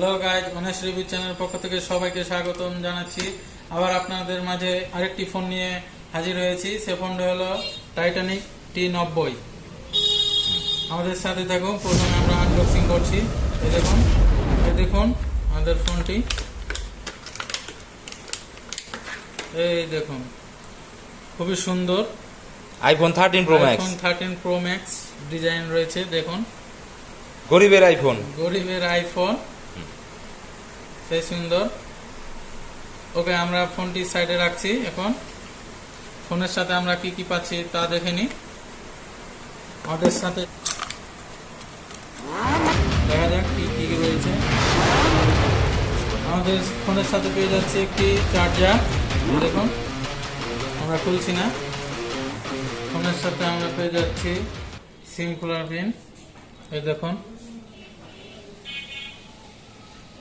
Hello guys Anesh review channel পক্ষ থেকে সবাইকে স্বাগতম জানাচ্ছি। আবার আপনাদের মাঝে আরেকটি ফোন নিয়ে হাজির হয়েছি। সে ফোনটা হলো টাইটানিক টি নব্বই আমাদের সাথে থাকুন প্রথমে আমরা আনবক্সিং করছি। এই দেখুন এই দেখুন আমাদের ফোনটি এই দেখুন খুবই সুন্দর। IPhone thirteen pro max iPhone thirteen pro max design রয়েছে দেখুন। গরিবের আইফোন গরিবের আইফোন সেই সুন্দর। ওকে, আমরা ফোনটি সাইডে রাখছি এখন। ফোনের সাথে আমরা কি কি পাচ্ছি তা দেখে নি। আমাদের সাথে দেখা যাক কি কি রয়েছে। আমাদের ফোনের সাথে পেয়ে যাচ্ছে একটি চার্জার দেখুন, আমরা খুলছি না। ফোনের সাথে আমরা পেয়ে যাচ্ছি সিম খোলার পিন এই দেখুন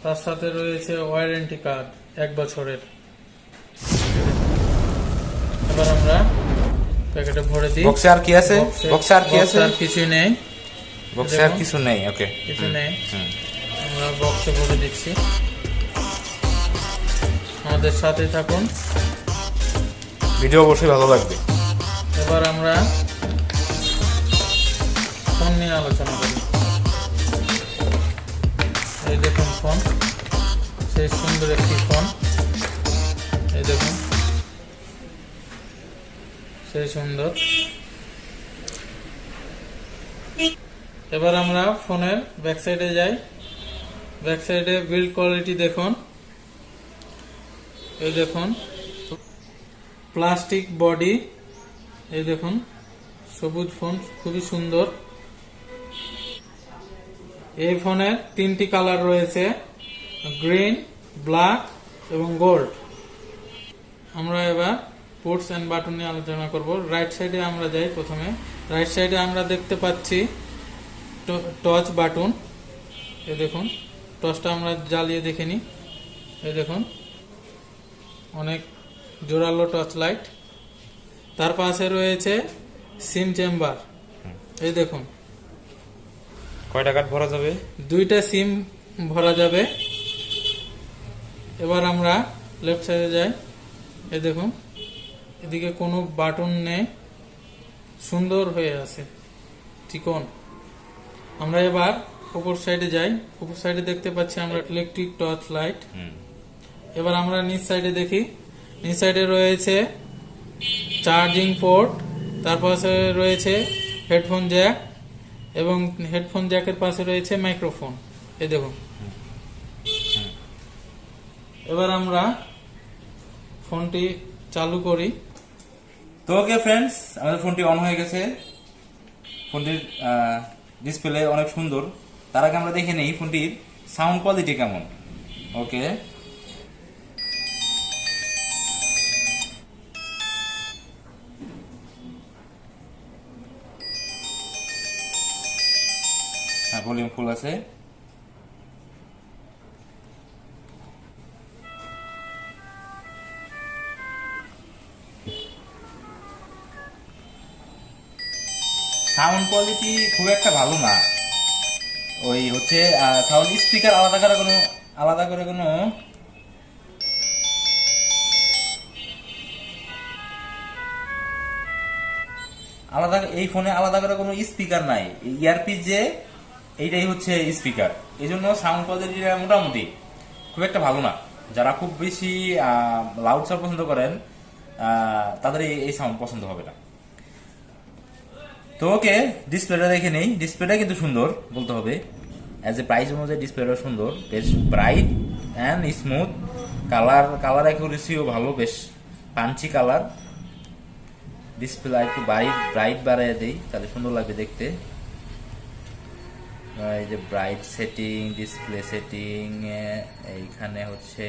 তার সাথে রয়েছে ওয়ারেন্টি কার্ড এক বছরের। এবার আমরা প্যাকেটে ভরে দিই। বক্সে আর কি আছে? বক্সে- আর কি আছে? আর কিছু নেই। বক্সে আর কিছু নেই ওকে কিছু নেই। আমরা বক্সে ভরে দিচ্ছি। আমাদের সাথে থাকুন। ভিডিও অবশ্যই ভালো লাগবে। এবার আমরা ফোন নিয়ে আলোচনা করি। ফোন সেই সুন্দর একটি ফোন এই দেখুন। সেই সুন্দর। এবার আমরা ফোনের ব্যাক সাইডে যাই। ব্যাক সাইডে বিল্ড কোয়ালিটি দেখুন। এই দেখুন। Plastic body. এই দেখুন। সবুজ ফোন, খুবই সুন্দর। এই ফোনের তিনটি কালার রয়েছে, গ্রিন, ব্ল্যাক এবং গোল্ড। আমরা এবার পোর্টস অ্যান্ড বাটন নিয়ে আলোচনা করব। রাইট সাইডে আমরা যাই প্রথমে। রাইট সাইডে আমরা দেখতে পাচ্ছি টচ বাটন। এই দেখুন, টর্চটা আমরা জ্বালিয়ে দেখে নিই। এই দেখুন, অনেক জোরালো টর্চ লাইট। তার পাশে রয়েছে সিম চেম্বার। এই দেখুন কয়টা কার্ড ভরা যাবে? দুইটা সিম ভরা যাবে। এবার আমরা লেফট সাইডে যাই। এই দেখুন এদিকে কোনো বাটন নেই। সুন্দর হয়ে আছে চিকন। আমরা এবার উপর সাইডে যাই। উপর সাইডে দেখতে পাচ্ছি আমরা ইলেকট্রিক টর্চ লাইট এবার আমরা নিচ সাইডে দেখি। নিচ সাইডে রয়েছে চার্জিং পোর্ট তার পাশে রয়েছে হেডফোন জ্যাক এবং হেডফোন জ্যাকের পাশে রয়েছে মাইক্রোফোন। এই দেখুন। এবার আমরা ফোনটি চালু করি। তো ওকে ফ্রেন্ডস আমাদের ফোনটি অন হয়ে গেছে। ফোনটির ডিসপ্লে অনেক সুন্দর। তার আগে আমরা দেখে নেই ফোনটির সাউন্ড কোয়ালিটি কেমন। ওকে। ভলিউম ফুল আছে? সাউন্ড কোয়ালিটি খুব একটা ভালো না। ওই হচ্ছে সাউন্ড স্পিকার আলাদা করে কোনো, আলাদা করে কোনো আলাদা, এই ফোনে আলাদা করে কোনো স্পিকার নাই। ইয়ারপিস যে এইটাই হচ্ছে স্পিকার এই জন্য সাউন্ড কোয়ালিটিটা মোটামুটি খুব একটা ভালো না। যারা খুব বেশি লাউড সাউন্ড পছন্দ করেন তাদের এই- সাউন্ড পছন্দ হবে না। তো ওকে ডিসপ্লেটা দেখে নেই। ডিসপ্লেটা কিন্তু সুন্দর, বলতে হবে। অ্যাজ এ প্রাইস অনুযায়ী ডিসপ্লেটা সুন্দর, বেশ bright and smooth colour colour অ্যাকুরেসিও ভালো, বেশ পাঞ্চি কালার ডিসপ্লে একটু ব্রাইট ব্রাইট বাড়ায় দেই, তাহলে সুন্দর লাগবে দেখতে। এই যে ব্রাইট সেটিং ডিসপ্লে সেটিং এইখানে হচ্ছে,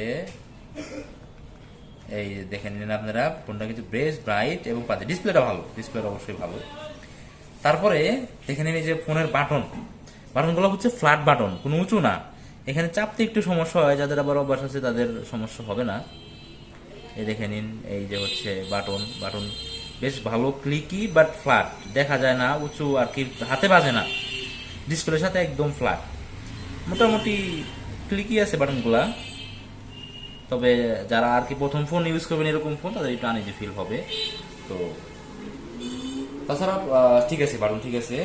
এই দেখে নিলেন আপনারা ফোনটা কিন্তু বেশ ব্রাইট এবং পাচ্ছে ডিসপ্লেটা ভালো ডিসপ্লেটা অবশ্যই ভালো। তারপরে দেখে নিন এই যে ফোনের বাটন। বাটনগুলো হচ্ছে ফ্ল্যাট বাটন, কোনো উঁচু না। এখানে চাপতে একটু সমস্যা হয়, যাদের আবার অভ্যাস আছে তাদের সমস্যা হবে না। এই দেখে নিন, এই যে হচ্ছে বাটন বাটন বেশ ভালো ক্লিকি বাট ফ্ল্যাট দেখা যায় না, উঁচু আর কি, হাতে বাজে না। ডিসপ্লের সাথে একদম ফ্ল্যাট মোটামুটি ক্লিকই আছে বাটনগুলা তবে যারা আর কি প্রথম ফোন ইউজ করবেন এরকম ফোন তাদের একটু আনইজি ফিল হবে। তো তাছাড়া ঠিক আছে বাটন ঠিক আছে।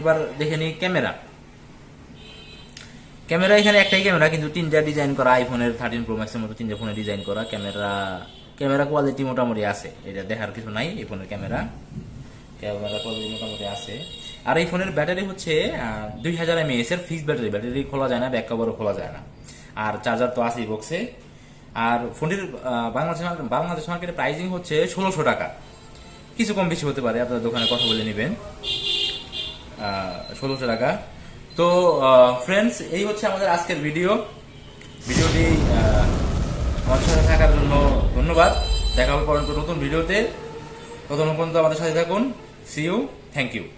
এবার দেখে নিই ক্যামেরা ক্যামেরা এখানে একটাই ক্যামেরা কিন্তু তিনটা ডিজাইন করা আইফোনের থার্টিন প্রো ম্যাক্সের মতো তিনটা ফোনে ডিজাইন করা। ক্যামেরা ক্যামেরা কোয়ালিটি মোটামুটি আছে। এটা দেখার কিছু নাই, এই ফোনের ক্যামেরা ক্যামেরা কোয়ালিটি মোটামুটি আছে। আর এই ফোনের ব্যাটারি হচ্ছে দুই হাজার এমএএস এর ফিক্স ব্যাটারি ব্যাটারি খোলা যায় না ব্যাক কভারও খোলা যায় না। আর চার্জার তো আছেই বক্সে আর ফোনটির বাংলাদেশ বাংলাদেশ মার্কেটে প্রাইসিং হচ্ছে ষোলোশো টাকা। কিছু কম বেশি হতে পারে, আপনার দোকানে কথা বলে নেবেন। ষোলোশো টাকা। তো ফ্রেন্ডস এই হচ্ছে আমাদের আজকের ভিডিও ভিডিওটি আমার সাথে থাকার জন্য ধন্যবাদ। দেখা হবে পরবর্তী নতুন ভিডিওতে ততক্ষণ পর্যন্ত আমাদের সাথে থাকুন। See you. Thank you.